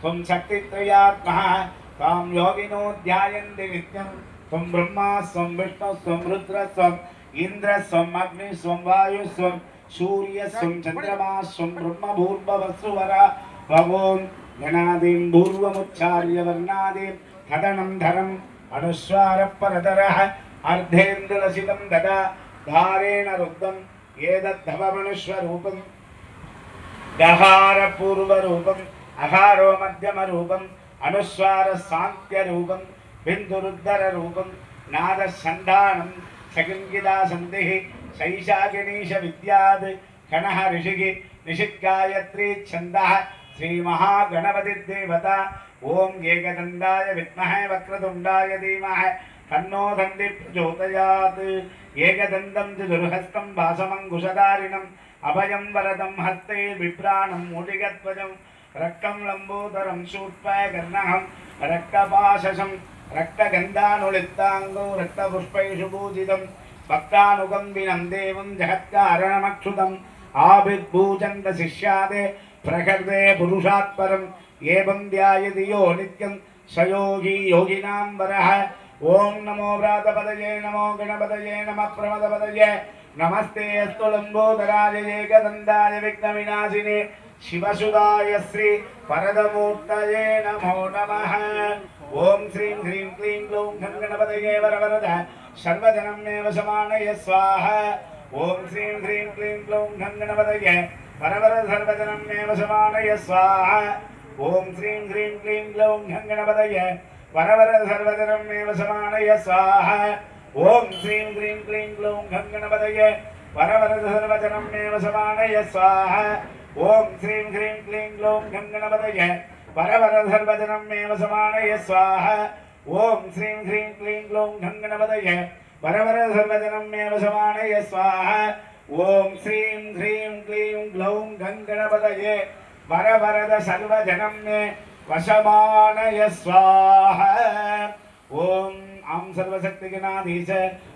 त्वं शक्तित्रयात्मः त्वां योगिनो ध्यायन्ति नित्यं त्वं ब्रह्मा स्वं विष्णु स्वं रुद्र स्वम् इन्द्र स्वम् अग्नि स्वं वायु स्वं सूर्य स्वं चन्द्रमा स्वं ब्रह्मभूर्भवस्सुवर भवों गणादिं पूर्वमुच्चार्य वर्णादिं कदनं धरम् अनुस्वारः परतरः अर्धेन्दुलसितं ददा धारेण रुद्धम् एतद्धवमनुष्वरूपम् गहारपूर्वरूपम् अहारो मध्यमरूपम् अनुस्वारसान्त्यरूपम् बिन्दुरुद्धररूपम् नादसन्धानम् सकिङ्किदा सन्धिः शैशाकिनीशविद्याद् कणः ऋषिः निषिद्गायत्री छन्दः, श्रीमहागणपतिर्देवता ॐ एकदन्दाय विद्महे वक्रतुण्डाय धीमहि, तन्नो दन्ति प्रचोदयात्। एकदन्तं चतुर्हस्तं भासमङ्कुशधारिणम् अभयं वरदं हस्ते बिभ्राणं मूलिकध्वजं రక్తం లంబోదరం శూర్పాయ కర్ణహం రక్తపాశసం రక్తగంధానుళిత్తాంగో రక్తపుష్పైషు పూజితం భక్తానుగంబినం దేవం జగత్కారణమక్షుతం ఆవిర్భూచంద శిష్యాదే ప్రకృతే పురుషాత్పరం ఏం ధ్యాయతి యో నిత్యం సయోగి యోగినాం వరః ఓం నమో వ్రాతపదయే నమో గణపదయే నమ ప్రమదపదయే నమస్తే అస్తు లంబోదరాజ ఏకదందాయ విఘ్న వినాశినే शिवसुदाय श्री वरदमूर्तये नमो नमः ॐ श्रीं ह्रीं क्लीं ग्लौं घं गणपतये वरवरद सर्वजनमेव समानय स्वाहा ॐ श्रीं ह्रीं क्लीं ग्लौं घं गणपतये वरवर सर्वजनमेव समानय स्वाहा ॐ श्रीं ह्रीं क्लीं ग्लौं घं गणपतये वरवर सर्वजनमेव समानय स्वाहा ॐ श्रीं ह्रीं क्लीं ग्लौं घं गणपतये वरवर सर्वजनमेव समानय स्वाहा ஓம் ஸ்ரீம் ஹ்ரீம் க்ளீம் க்ளோம் கங்கணபதய. பரவர சர்வஜனம் மேவ சமானய ஸ்வாஹ. ஓம் ஸ்ரீம் ஹ்ரீம் க்ளீம் க்ளோம் கங்கணபதய. பரவர சர்வஜனம் மேவ சமானய ஸ்வாஹ. ஓம் ஸ்ரீம் ஹ்ரீம் க்ளீம் க்ளௌம் கங்கணபதயே. வரவரத சர்வஜனம் மே வசமானய ஸ்வாஹ. ஓம் அம் சர்வசக்திகினாதீச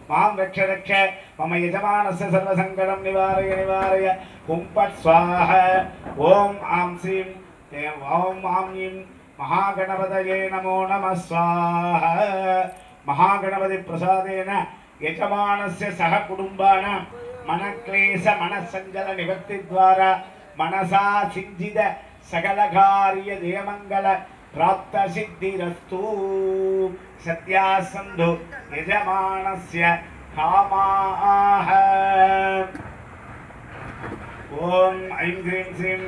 மாம் ரக்ஷ ரக்ஷ மம யஜமானஸ்ய சர்வசங்கடம் நிவாரய நிவாரய. கும்பட் ஸ்வாஹ. ஓம் ஆம் ஸ்ரீம் ஓம் ஆம் இம் மகாகணபதயே நமோ நம ஸ்வாஹ. மகாகணபதி பிரசாதேன యజమానస్య సహ కుటుంబాన మనక్లేశ మనస్సంజల నివృత్తి ద్వారా మనసా సిద్ధిద సకల కార్య జయమంగళ प्राप्तसिद्धिरस्तु। सत्यासंधु सन्धु यजमानस्य कामाः। ॐ ऐं ह्रीं श्रीं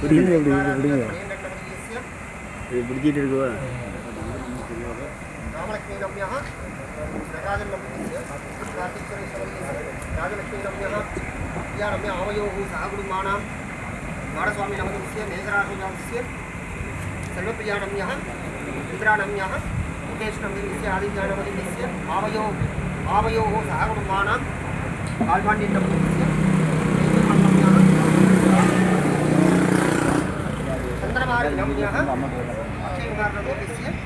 பிடிங்க இப்படி பிடிங்க இது பிடிச்சிட்டு இருக்குவா रामलक्ष्मीरम्यः नटराजनम्यस्य राजलक्ष्मीरम्यः विद्यारम्य आवयोः सहकुटुम्बानां नाडस्वामिनमस्य मेघराजस्य सर्वप्रियारम्यः इन्द्रानम्यः मुकेशनम्यस्य आदित्यानमस्य आवयो आवयोः सहकुटुम्बानां काल्पाण्डिनम्यस्य चन्द्रमारम्यः Gracias.